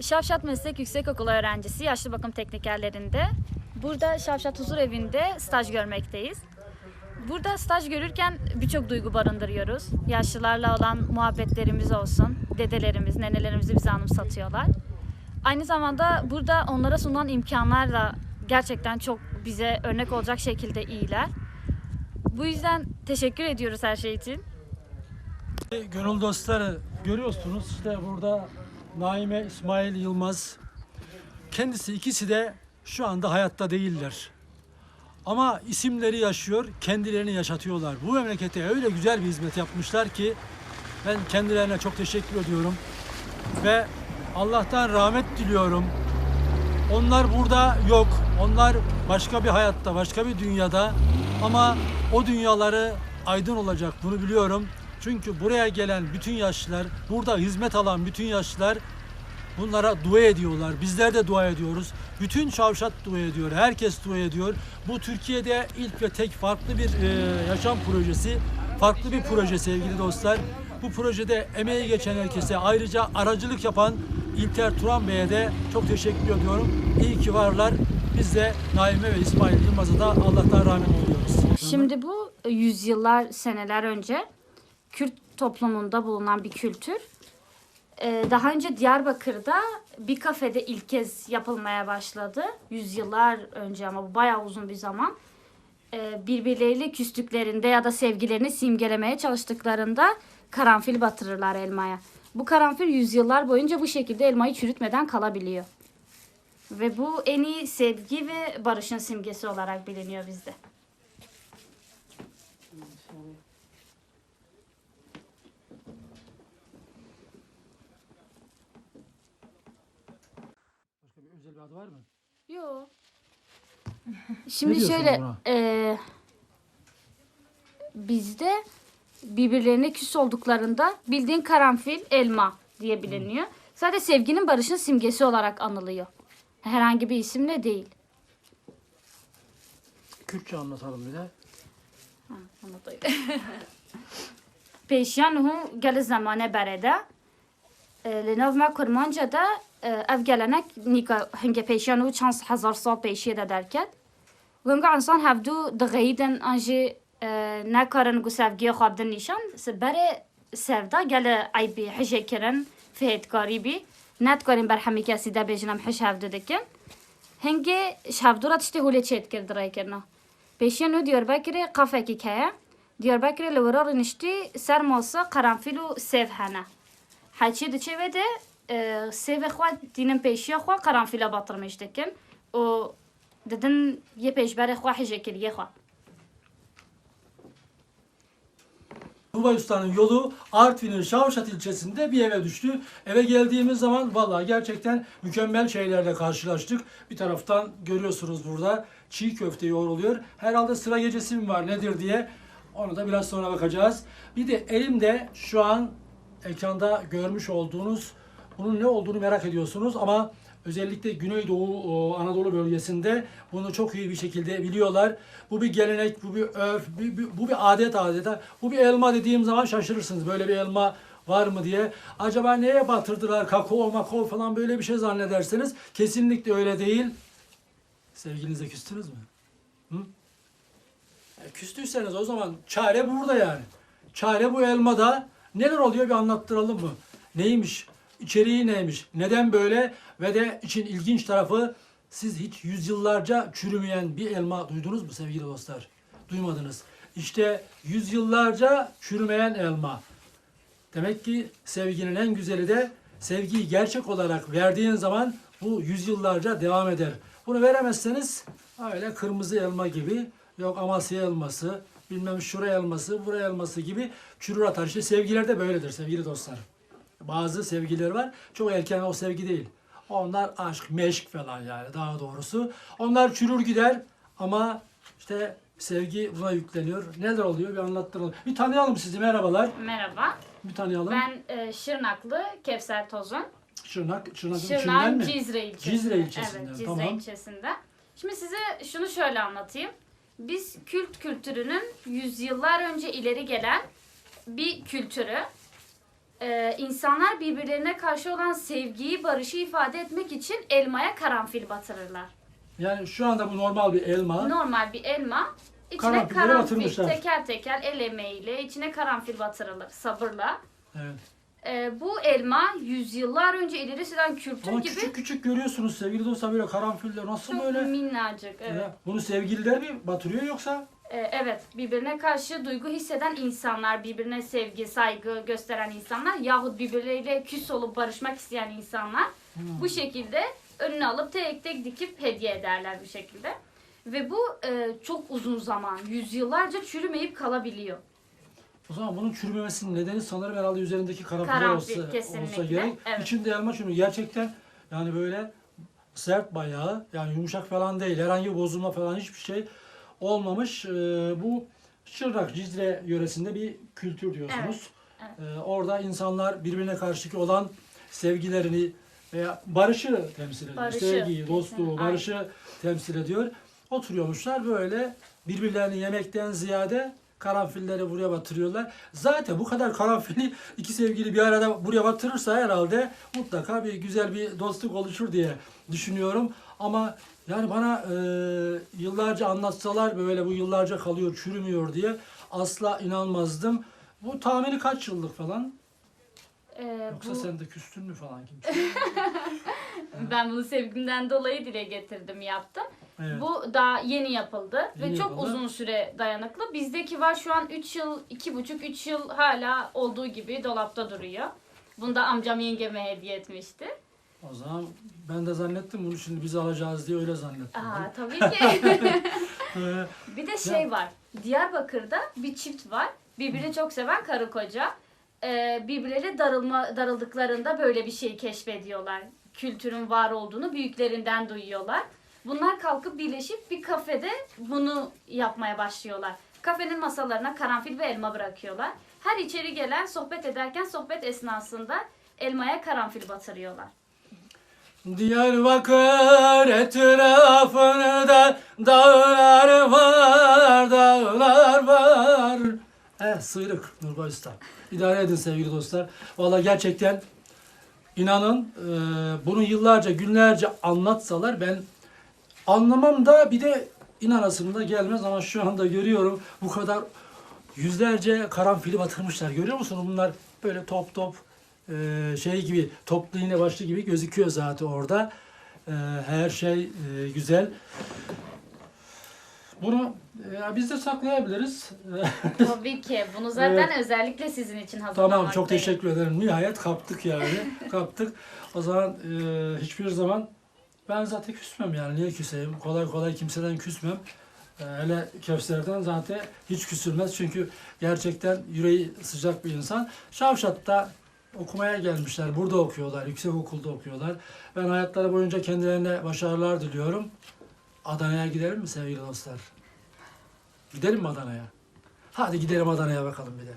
Şavşat Meslek Yüksekokulu öğrencisi yaşlı bakım teknikerlerinde. Burada Şavşat Huzur Evi'nde staj görmekteyiz. Burada staj görürken birçok duygu barındırıyoruz. Yaşlılarla olan muhabbetlerimiz olsun. Dedelerimiz, nenelerimizi bize anımsatıyorlar. Aynı zamanda burada onlara sunulan imkanlar da gerçekten çok bize örnek olacak şekilde iyiler. Bu yüzden teşekkür ediyoruz her şey için. Gönül dostları görüyorsunuz işte burada Naime İsmail Yılmaz kendisi ikisi de şu anda hayatta değiller. Ama isimleri yaşıyor, kendilerini yaşatıyorlar. Bu memlekete öyle güzel bir hizmet yapmışlar ki ben kendilerine çok teşekkür ediyorum. Ve Allah'tan rahmet diliyorum. Onlar burada yok. Onlar başka bir hayatta, başka bir dünyada. Ama o dünyaları aydın olacak. Bunu biliyorum. Çünkü buraya gelen bütün yaşlılar, burada hizmet alan bütün yaşlılar bunlara dua ediyorlar. Bizler de dua ediyoruz. Bütün Çavşat dua ediyor. Herkes dua ediyor. Bu Türkiye'de ilk ve tek farklı bir e, yaşam projesi. Farklı bir proje sevgili dostlar. Bu projede emeği geçen herkese ayrıca aracılık yapan İlter Turan Bey'e de çok teşekkür ediyorum. İyi ki varlar. Biz de Naime ve İsmail Yılmaz'a da Allah'tan rahmet diliyoruz. Şimdi bu yüzyıllar, seneler önce Kürt toplumunda bulunan bir kültür. Ee, Daha önce Diyarbakır'da bir kafede ilk kez yapılmaya başladı. Yüzyıllar önce ama bu bayağı uzun bir zaman. Ee, Birbirleriyle küstüklerinde ya da sevgilerini simgelemeye çalıştıklarında karanfil batırırlar elmaya. Bu karanfil yüzyıllar boyunca bu şekilde elmayı çürütmeden kalabiliyor. Ve bu en iyi sevgi ve barışın simgesi olarak biliniyor bizde. bir var mı? Yok. Şimdi şöyle e, bizde birbirlerine küs olduklarında bildiğin karanfil elma diye hmm. biliniyor. Sadece sevginin barışın simgesi olarak anılıyor. Herhangi bir isimle değil. Kürtçe anlatalım bir de. Ha, anlatayım. Peyşan hu gel zamane berede. Lenov me kurmancada ev gelenek nika henge peşiyan u çans hazar sal peşiye de derket. Gonga insan hevdu dıgayiden anji e, ne karın gu sevgiye xabdın nişan bere sevda gele aybi hije kirin fehet garibi net karin berhemi kesi de bejinem hiş hevdu dikin. Henge şevdura tişte hule çet kirdi raykirna. Peşiyan u Diyarbakır'ı kafeki kaya. Diyarbakır'ı levrar nişti serması karanfil u sev hana. Haçi سیف هنه حچی دچه وده سیف خواه دینم پیشی خواه قرنفیل باطرمش دکن و ددن یه پیشبر خواه حجه کریه خواه Tubay Usta'nın yolu Artvin'in Şavşat ilçesinde bir eve düştü. Eve geldiğimiz zaman vallahi gerçekten mükemmel şeylerle karşılaştık. Bir taraftan görüyorsunuz burada çiğ köfte yoğruluyor. Herhalde sıra gecesi mi var nedir diye onu da biraz sonra bakacağız. Bir de elimde şu an ekranda görmüş olduğunuz bunun ne olduğunu merak ediyorsunuz ama özellikle Güneydoğu Anadolu bölgesinde bunu çok iyi bir şekilde biliyorlar. Bu bir gelenek, bu bir örf, bu bir adet adeta. Bu bir elma dediğim zaman şaşırırsınız. Böyle bir elma var mı diye. Acaba neye batırdılar? Kakao, makao falan böyle bir şey zannederseniz kesinlikle öyle değil. Sevgilinize küstünüz mü? Hı? E, küstüyseniz o zaman çare burada yani. Çare bu elmada. Neler oluyor bir anlattıralım mı? Neymiş? İçeriği neymiş? Neden böyle? Ve de için ilginç tarafı siz hiç yüzyıllarca çürümeyen bir elma duydunuz mu sevgili dostlar? Duymadınız. İşte yüzyıllarca çürümeyen elma. Demek ki sevginin en güzeli de sevgiyi gerçek olarak verdiğin zaman bu yüzyıllarca devam eder. Bunu veremezseniz öyle kırmızı elma gibi yok Amasya elması, bilmem şuraya elması, buraya elması gibi çürür atar. İşte sevgiler de böyledir sevgili dostlar. Bazı sevgiler var. Çok erken o sevgi değil. Onlar aşk, meşk falan yani daha doğrusu. Onlar çürür gider ama işte sevgi buna yükleniyor. Neler oluyor bir anlattıralım. Bir tanıyalım sizi merhabalar. Merhaba. Bir tanıyalım. Ben e, Şırnaklı Kevser Tozun. Şırnak, Şırnak'ın içinden Şırnak mi? Cizre ilçesinde. Cizre ilçesinden, Evet, Cizre tamam. ilçesinde. Şimdi size şunu şöyle anlatayım. Biz kült kültürünün yüzyıllar önce ileri gelen bir kültürü e, insanlar birbirlerine karşı olan sevgiyi, barışı ifade etmek için elmaya karanfil batırırlar. Yani şu anda bu normal bir elma. Normal bir elma, içine Karanfilleri karanfil, batırmışlar. teker teker el emeğiyle içine karanfil batırılır sabırla. Evet. E, bu elma yüzyıllar önce ileri süren kültür Ama gibi küçük küçük görüyorsunuz sevgili dostlar böyle karanfiller nasıl çok böyle? minnacık. Evet. Ya, bunu sevgililer mi batırıyor yoksa? E, evet, birbirine karşı duygu hisseden insanlar, birbirine sevgi, saygı gösteren insanlar yahut birbirleriyle küs olup barışmak isteyen insanlar Hmm. bu şekilde önüne alıp tek tek dikip hediye ederler bu şekilde. Ve bu e, çok uzun zaman, yüzyıllarca çürümeyip kalabiliyor. O zaman bunun çürümemesinin nedeni sanırım herhalde üzerindeki karanfiller Karanfil, olsa, kesinlikle. olsa gerek. Evet. İçinde elma çürümüyor. Gerçekten yani böyle sert bayağı yani yumuşak falan değil. Herhangi bir bozulma falan hiçbir şey olmamış. Ee, bu Şırnak, Cizre yöresinde bir kültür diyorsunuz. Evet, Ee, orada insanlar birbirine karşıki olan sevgilerini veya barışı temsil ediyor. Barışı, Sevgiyi, dostluğu, barışı temsil ediyor. Oturuyormuşlar böyle birbirlerini yemekten ziyade karanfilleri buraya batırıyorlar. Zaten bu kadar karanfili iki sevgili bir arada buraya batırırsa herhalde mutlaka bir güzel bir dostluk oluşur diye düşünüyorum. Ama yani bana e, yıllarca anlatsalar böyle bu yıllarca kalıyor, çürümüyor diye asla inanmazdım. Bu tahmini kaç yıllık falan? E, Yoksa bu, sen de küstün mü falan kim? ben bunu sevgimden dolayı dile getirdim, yaptım. Evet. Bu daha yeni yapıldı Yeni ve çok yapıldı. uzun süre dayanıklı. Bizdeki var şu an 3 yıl, 2,5-3 yıl hala olduğu gibi dolapta duruyor. Bunu da amcam yengeme hediye etmişti. O zaman ben de zannettim bunu şimdi biz alacağız diye öyle zannettim. Aa, tabii ki. Ee, bir de şey var. Diyarbakır'da bir çift var. Birbirini çok seven karı koca. Ee, birbirleriyle darılma, darıldıklarında böyle bir şey keşfediyorlar. Kültürün var olduğunu büyüklerinden duyuyorlar. Bunlar kalkıp birleşip bir kafede bunu yapmaya başlıyorlar. Kafenin masalarına karanfil ve elma bırakıyorlar. Her içeri gelen sohbet ederken sohbet esnasında elmaya karanfil batırıyorlar. Diyarbakır etrafında dağlar var, dağlar var. Evet, sıyrık Nurgay Usta. İdare edin sevgili dostlar. Valla gerçekten inanın e, bunu yıllarca, günlerce anlatsalar ben anlamam da bir de inanasım da gelmez ama şu anda görüyorum bu kadar yüzlerce karanfili batırmışlar. Görüyor musunuz? Bunlar böyle top top e, şey gibi toplu iğne başlı gibi gözüküyor zaten orada. E, her şey e, güzel. Bunu e, biz de saklayabiliriz. Tabii ki. Bunu zaten özellikle sizin için hazırlamaktayım. Tamam çok teşekkür ederim. Nihayet kaptık yani. kaptık. O zaman e, hiçbir zaman ben zaten küsmem yani. Niye küseyim? Kolay kolay kimseden küsmem. E, hele Kevser'den zaten hiç küsülmez. Çünkü gerçekten yüreği sıcak bir insan. Şavşat'ta okumaya gelmişler. Burada okuyorlar. Yüksek okulda okuyorlar. Ben hayatları boyunca kendilerine başarılar diliyorum. Adana'ya gidelim mi sevgili dostlar? Gidelim mi Adana'ya? Hadi gidelim Adana'ya bakalım bir de.